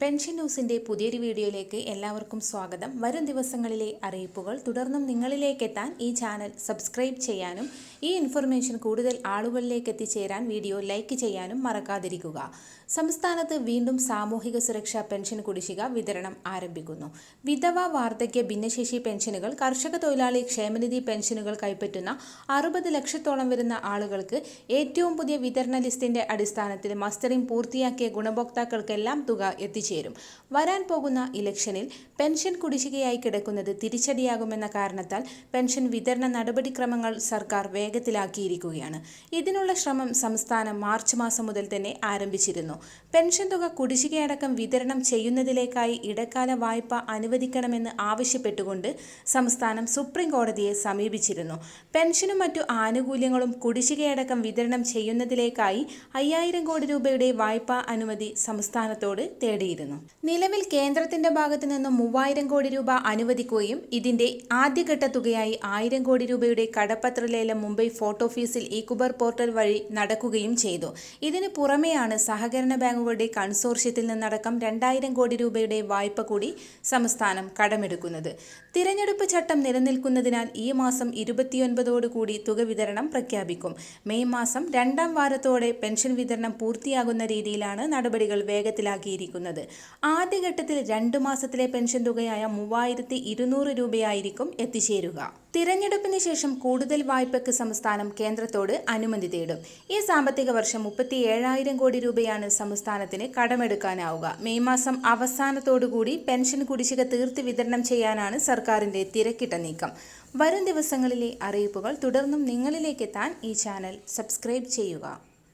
Pension ന്യൂസിന്റെ പുതിയൊരു വീഡിയോയിലേക്ക് എല്ലാവർക്കും സ്വാഗതം. വരും ദിവസങ്ങളിലെ അറിയിപ്പുകൾ തുടർന്നും നിങ്ങളിലേക്ക് എത്താൻ ഈ ചാനൽ സബ്സ്ക്രൈബ് ചെയ്യാനും ഈ ഇൻഫർമേഷൻ കൂടുതൽ ആളുകളിലേക്ക് എത്തിച്ചേരാൻ വീഡിയോ ലൈക്ക് ചെയ്യാനും മറക്കാതിരിക്കുക. സംസ്ഥാനത്ത് വീണ്ടും സാമൂഹിക സുരക്ഷാ പെൻഷൻ കുടിശ്ശിക വിതരണം ആരംഭിക്കുന്നു. വിധവ വാർദ്ധക്യ ഭിന്നശേഷി പെൻഷനുകൾ കർഷക തൊഴിലാളി ക്ഷേമനിധി പെൻഷനുകൾ കൈപ്പറ്റുന്ന അറുപത് ലക്ഷത്തോളം വരുന്ന ആളുകൾക്ക് ഏറ്റവും പുതിയ വിതരണ ലിസ്റ്റിന്റെ അടിസ്ഥാനത്തിൽ മസ്റ്ററിംഗ് പൂർത്തിയാക്കിയ ഗുണഭോക്താക്കൾക്കെല്ലാം തുക എത്തിച്ചേരും വരാൻ പോകുന്ന ഇലക്ഷനിൽ പെൻഷൻ കുടിശ്ശികയായി കിടക്കുന്നത് തിരിച്ചടിയാകുമെന്ന കാരണത്താൽ പെൻഷൻ വിതരണ നടപടിക്രമങ്ങൾ സർക്കാർ വേഗത്തിലാക്കിയിരിക്കുകയാണ്. ഇതിനുള്ള ശ്രമം സംസ്ഥാനം മാർച്ച് മാസം മുതൽ തന്നെ ആരംഭിച്ചിരുന്നു. പെൻഷൻ തുക കുടിശ്ശികയടക്കം വിതരണം ചെയ്യുന്നതിലേക്കായി ഇടക്കാല വായ്പ അനുവദിക്കണമെന്ന് ആവശ്യപ്പെട്ടുകൊണ്ട് സംസ്ഥാനം സുപ്രീം കോടതിയെ സമീപിച്ചിരുന്നു. പെൻഷനും മറ്റു ആനുകൂല്യങ്ങളും കുടിശ്ശികയടക്കം വിതരണം ചെയ്യുന്നതിലേക്കായി അയ്യായിരം കോടി രൂപയുടെ വായ്പാ അനുമതി സംസ്ഥാനത്തോട് തേടിയിരുന്നു. നിലവിൽ കേന്ദ്രത്തിന്റെ ഭാഗത്തു നിന്നും മൂവായിരം കോടി രൂപ അനുവദിക്കുകയും ഇതിന്റെ ആദ്യഘട്ട തുകയായി ആയിരം കോടി രൂപയുടെ കടപ്പത്ര ലേലം മുംബൈ ഫോർട്ട് ഓഫീസിൽ ഇക്കുബർ പോർട്ടൽ വഴി നടക്കുകയും ചെയ്തു. ഇതിനു പുറമെയാണ് സഹകരണ ബാങ്കുകളുടെ കൺസോർഷ്യത്തിൽ നിന്നടക്കം രണ്ടായിരം കോടി രൂപയുടെ വായ്പ കൂടി സംസ്ഥാനം കടമെടുക്കുന്നത്. തിരഞ്ഞെടുപ്പ് ചട്ടം നിലനിൽക്കുന്നതിനാൽ ഈ മാസം ഇരുപത്തിയൊൻപതോടുകൂടി തുക വിതരണം പ്രഖ്യാപിക്കും. മെയ് മാസം രണ്ടാം വാരത്തോടെ പെൻഷൻ വിതരണം പൂർത്തിയാകുന്ന രീതിയിലാണ് നടപടികൾ വേഗത്തിലാക്കിയിരിക്കുന്നത്. ആദ്യഘട്ടത്തിൽ രണ്ടു മാസത്തിലെ പെൻഷൻ തുകയായ മൂവായിരത്തി ഇരുന്നൂറ് രൂപയായിരിക്കും എത്തിച്ചേരുക. തിരഞ്ഞെടുപ്പിന് ശേഷം കൂടുതൽ വായ്പയ്ക്ക് സംസ്ഥാനം കേന്ദ്രത്തോട് അനുമതി തേടും. ഈ സാമ്പത്തിക വർഷം മുപ്പത്തി ഏഴായിരം കോടി രൂപയാണ് സംസ്ഥാനത്തിന് കടമെടുക്കാനാവുക. മെയ് മാസം അവസാനത്തോടുകൂടി പെൻഷൻ കുടിശ്ശിക തീർത്ത് വിതരണം ചെയ്യാനാണ് സർക്കാരിന്റെ തിരക്കിട്ട നീക്കം. വരും ദിവസങ്ങളിലെ അറിയിപ്പുകൾ തുടർന്നും നിങ്ങളിലേക്ക് എത്താൻ ഈ ചാനൽ സബ്സ്ക്രൈബ് ചെയ്യുക.